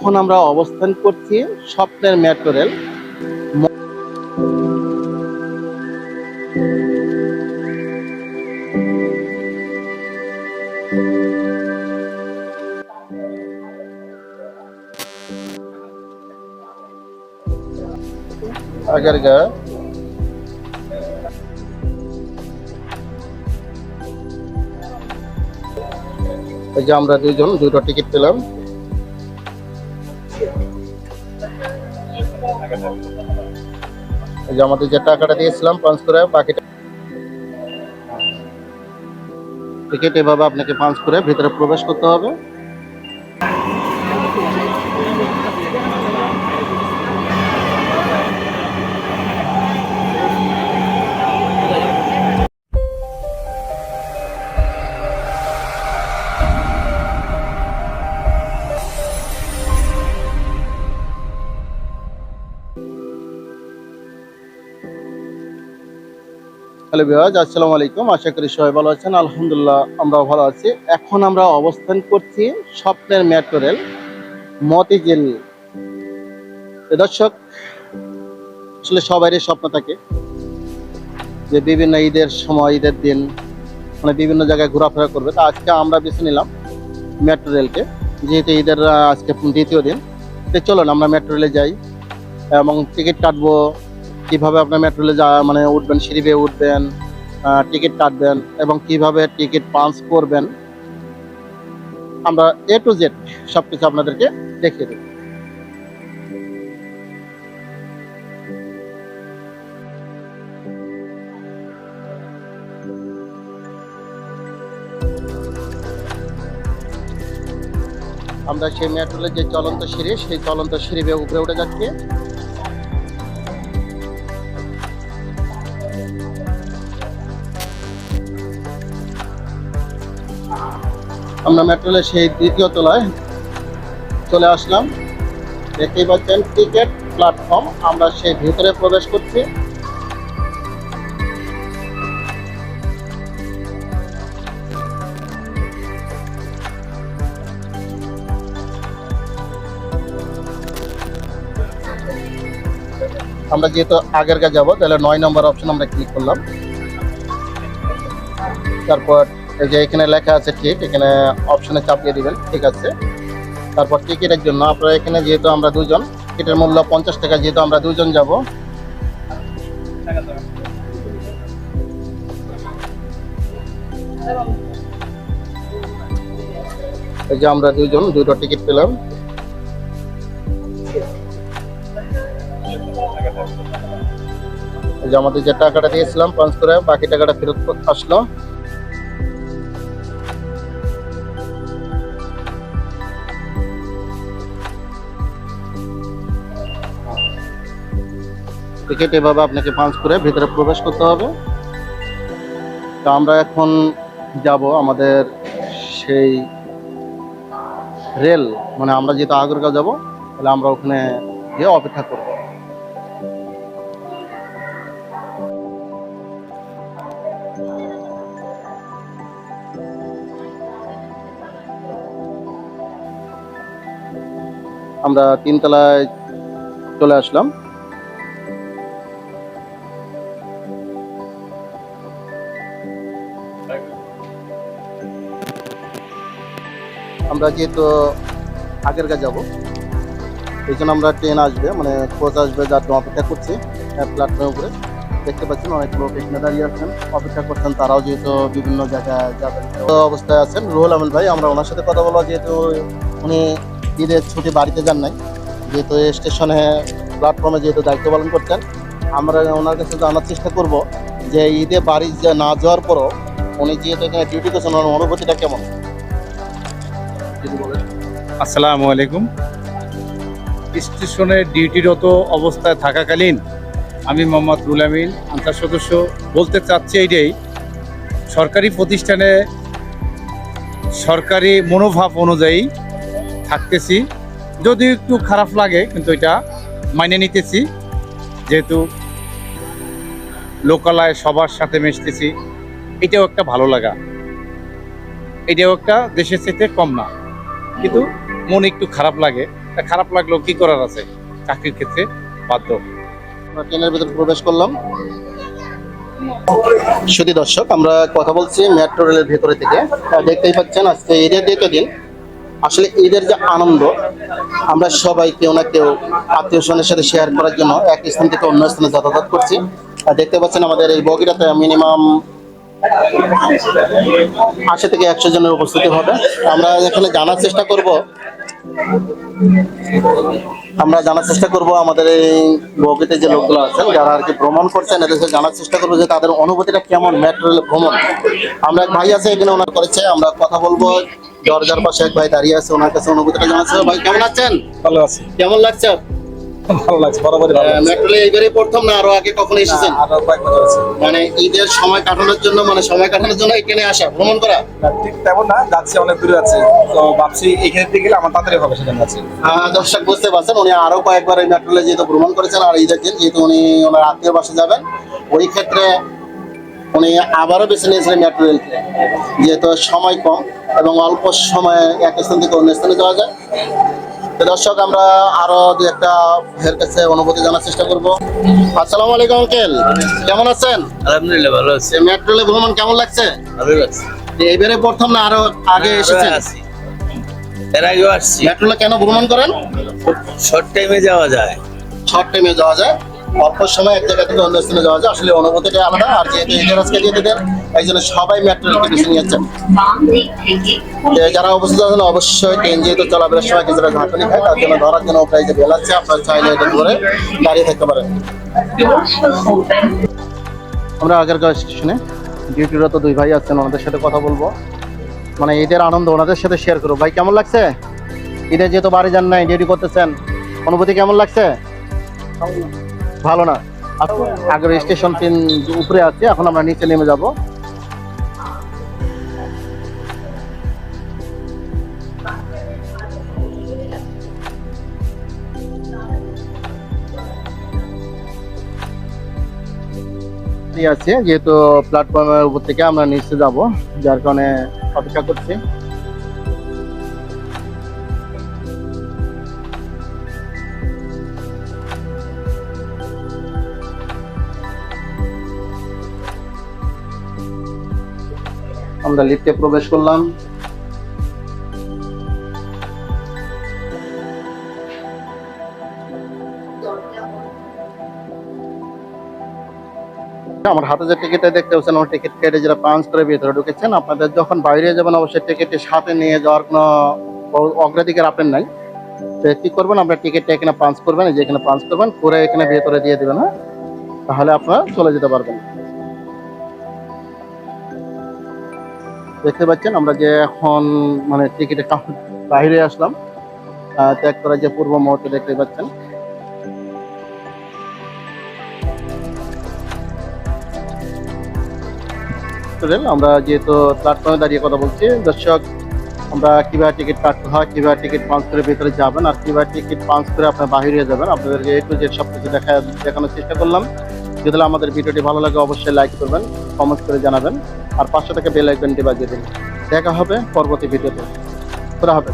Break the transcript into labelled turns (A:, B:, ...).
A: এখন আমরা অবস্থান করছি স্বপ্নের মেট্রো রেল। আমরা দুইজন দুটো টিকিট পেলাম। এই যে আমাদের যে টাকাটা দিয়েছিলাম পাঁচ করে, বাকিটা টিকিট এভাবে আপনাকে পাঁচ করে ভিতরে প্রবেশ করতে হবে। হ্যালো বিহাজ আসসালামু আলাইকুম। আশা করি সবাই ভালো আছেন। আলহামদুলিল্লাহ আমরাও ভালো আছি। এখন আমরা অবস্থান করছি স্বপ্নের মেট্রো রেল দর্শক, আসলে সবারই স্বপ্ন থাকে যে বিভিন্ন ঈদের সময়, ঈদের দিন মানে বিভিন্ন জায়গায় ঘোরাফেরা করবে। তা আজকে আমরা বেছে নিলাম মেট্রো রেলকে। যেহেতু ঈদের আজকে দ্বিতীয় দিন, তো চলুন আমরা মেট্রো রেলে যাই এবং টিকিট কাটবো কীভাবে আপনার মেট্রো রেলে যা মানে উঠবেন, সিঁড়ি উঠবেন টিকিট কাটবেন এবং কীভাবে টিকিট পাঞ্চ করবেন, আমরা এ টু জেড সবকিছু আপনাদেরকে দেখিয়ে দেব। আমরা সেই মেট্রোলের যে চলন্ত সিঁড়ি, সেই চলন্ত সিঁড়ি উপরে উঠে যাচ্ছি। আমরা মেট্রোলের সেই দ্বিতীয় তলায় চলে আসলাম। দেখতেই পাচ্ছেন টিকিট প্ল্যাটফর্ম আমরা সেই ভিতরে প্রবেশ করছি। আমরা যেহেতু আগের কাছে যাব, তাহলে নয় নম্বর অপশন আমরা ক্লিক করলাম। তারপর এই যে এখানে লেখা আছে ঠিক, এখানে অপশনে চাপিয়ে দিবেন, ঠিক আছে। তারপর টিকিটের জন্য আপনারা এখানে যেহেতু আমরা দুজন, টিকিটের মূল্য পঞ্চাশ টাকা, যেহেতু আমরা দুজন যাব। এই যে আমরা দুজন, দুটো টিকিট পেলাম। এই যে আমাদের যে টাকাটা দিয়েছিলাম পাঁচ করে, বাকি টাকাটা ফেরত আসলো। টিকিট এভাবে আপনাকে পাঞ্চ করে ভিতরে প্রবেশ করতে হবে। তো আমরা এখন যাব আমাদের সেই রেল মানে আমরা যেহেতু আগ্রগা যাব, তাহলে আমরা ওখানে গিয়ে অপেক্ষা করব। আমরা তিনতলায় চলে আসলাম। আমরা যেহেতু আগের কাছে যাব, এই জন্য আমরা ট্রেন আসবে মানে কোচ আসবে যার জন্য অপেক্ষা করছি প্ল্যাটফর্মের উপরে। দেখতে পাচ্ছেন অনেক লোক এখানে দাঁড়িয়ে আছেন, অপেক্ষা করছেন, তারাও যেহেতু বিভিন্ন জায়গায় যাবেন। অবস্থায় আছেন রুহুল আমিন ভাই, আমরা ওনার সাথে কথা বলব, যেহেতু উনি ঈদের ছুটি বাড়িতে যান নাই। যেহেতু স্টেশনে প্ল্যাটফর্মে যেহেতু দায়িত্ব পালন করতেন আমরা ওনার কাছে জানার চেষ্টা করব যে ঈদে বাড়ি না যাওয়ার পরও উনি যেহেতু এখানে ডিউটি করছেন, ওনার অনুভূতিটা কেমন?
B: আসসালামু আলাইকুম। স্টেশনে ডিউটিরত অবস্থায় থাকাকালীন আমি মোহাম্মদ রুল আমিন, আনসার সদস্য। বলতে চাচ্ছি এইটাই, সরকারি প্রতিষ্ঠানে সরকারি মনোভাব অনুযায়ী থাকতেছি। যদিও একটু খারাপ লাগে, কিন্তু এটা মাইনে নিতেছি। যেহেতু লোকালয়ে সবার সাথে মিশতেছি, এটাও একটা ভালো লাগা। এটাও একটা দেশের চাইতে কম না। কিন্তু মন একটু খারাপ লাগে। খারাপ লাগলেও কি করার আছে? চাকরির ক্ষেত্রে বাধ্য।
A: ট্রেনের ভিতরে প্রবেশ করলাম। শুধু দর্শক, আমরা কথা বলছি মেট্রো রেলের ভেতরে থেকে। দেখতেই পাচ্ছেন আজকে ঈদের দিন। আসলে ঈদের যে আনন্দ, আমরা সবাই কেউ না কেউ আত্মীয় স্বজনের সাথে শেয়ার করার জন্য এক স্থান থেকে অন্য স্থানে যাতায়াত করছি। আর দেখতে পাচ্ছেন আমাদের এই বগিরাতে মিনিমাম আশি থেকে একশো জনের উপস্থিতি হবে। আমরা এখানে জানার চেষ্টা করব। আমরা জানার চেষ্টা করব আমাদের এই বগিতে যে লোকগুলো আছেন যারা আর কি ভ্রমণ করছেন এদের সাথে জানার চেষ্টা করব যে তাদের অনুভূতিটা কেমন মেট্রো ভ্রমণ। আমরা এক ভাই আছে এখানে ওনার করেছে আমরা কথা বলব। দরজার পাশে এক ভাই দাঁড়িয়ে আছে ওনার কাছে অনুভূতিটা জানাচ্ছে ভাই কেমন আছেন?
C: ভালো আছি।
A: কেমন লাগছে?
C: ভালো লাগছে বরাবরই ভালো
A: এইবারই প্রথম না আরও আগে কখনো এসেছেন?
C: আরও কয়েক বছর আছে
A: মানে ঈদের সময় কাটানোর জন্য মানে সময় কাটানোর জন্য এখানে আসা ভ্রমণ করা?
C: ঠিক তেমন না যাচ্ছি অনেক দূরে আছে। তো ভাবছি এখানে দিয়ে গেলে আমার তাড়াতাড়ি হবে আছি
A: দর্শক বুঝতে পারছেন উনি আরও কয়েকবার এই মেট্রো যেহেতু ভ্রমণ করেছেন আর ঈদের দিন যেহেতু উনি ওনার আত্মীয় বাসে যাবেন ওই ক্ষেত্রে উনি আবারও বেছে নিয়েছিলেন মেট্রো রেলকে। যেহেতু সময় কম এবং অল্প সময়ে এক স্থান থেকে অন্য স্থানে যাওয়া যায় দর্শক আমরা আরও দু একটা এর কাছে অনুভূতি জানার চেষ্টা করব। আসসালাম আলাইকুম আঙ্কেল। কেমন আছেন?
D: আলহামদুলিল্লাহ ভালো আছি।
A: মেট্রো রেলে ভ্রমণ কেমন লাগছে?
D: ভালো লাগছে।
A: এইবারে প্রথম না আরও আগে এসেছেন?
D: আছি। এর আগেও আসছি।
A: মেট্রো রেলে কেন ভ্রমণ করেন?
D: শর্ট টাইমে যাওয়া যায়।
A: শর্ট টাইমে যাওয়া যায়? অল্প সময় এক জায়গা থেকে অন্য স্থানে যাওয়া যায়। আসলে অনুভূতিটা আলাদা। আর যেহেতু আজকে যেতে দেন এই জন্য সবাই মেট্রো রেলকে বেছে নিয়েছেন। যারা উপস্থিত আছেন, অবশ্যই ট্রেন যেহেতু চলাফেরার সময় কিছুটা ঝাঁকুনি খায় তার জন্য ধরার জন্য প্রায় যে বেল আছে, আপনার চাইলে এটা ধরে দাঁড়িয়ে থাকতে পারেন। আমরা আগেরগাঁও স্টেশনে ডিউটিরত দুই ভাই আছেন, ওনাদের সাথে কথা বলব। মানে ঈদের আনন্দ ওনাদের সাথে শেয়ার করব। ভাই, কেমন লাগছে? ঈদের যেহেতু বাড়ি যান নাই ডিউটি করতেছেন, অনুভূতি কেমন লাগছে? ভালো না। আগের স্টেশন ট্রেন উপরে আছে, এখন আমরা নিচে নেমে যাব। আছে, যেহেতু প্ল্যাটফর্মের উপর থেকে আমরা নিচে যাব, যার কারণে অপেক্ষা করছি। আমরা লিফটে প্রবেশ করলাম। আমার হাতে যে টিকিটটা দেখতে পাচ্ছেন আমার টিকিট কেটে যেটা পাঞ্চ করে ভিতরে ঢুকেছেন, আপনাদের যখন বাইরে যাবেন, অবশ্যই টিকিটটি সাথে নিয়ে যাওয়ার কোনো অগ্রাধিকার আপনার নাই। তো কি করবেন, আপনার টিকিটটা এখানে পাঞ্চ করবেন যে এখানে পাঞ্চ করবেন করে এখানে ভেতরে দিয়ে দেবেন হ্যাঁ? তাহলে আপনারা চলে যেতে পারবেন। দেখতে পাচ্ছেন, আমরা যে এখন মানে টিকিটে বাইরে আসলাম ত্যাগ করার যে পূর্ব মুহূর্তে দেখতে পাচ্ছেন। আমরা যেহেতু প্ল্যাটফর্মে দাঁড়িয়ে কথা বলছি, দর্শক, আমরা কীভাবে টিকিট কাটতে হয়, কীভাবে টিকিট পাঞ্চ করে ভিতরে যাবেন, আর কীভাবে টিকিট পাঞ্চ করে আপনার বাহিরে যাবেন, আপনাদেরকে একটু যে সব কিছু দেখা, দেখানোর চেষ্টা করলাম। যদি আমাদের ভিডিওটি ভালো লাগে, অবশ্যই লাইক করবেন কমেন্ট করে জানাবেন। আর পাঁচশো টাকা বেল আইকনটি বাজিয়ে দিন। দেখা হবে পরবর্তী ভিডিওতে। খোলা হবে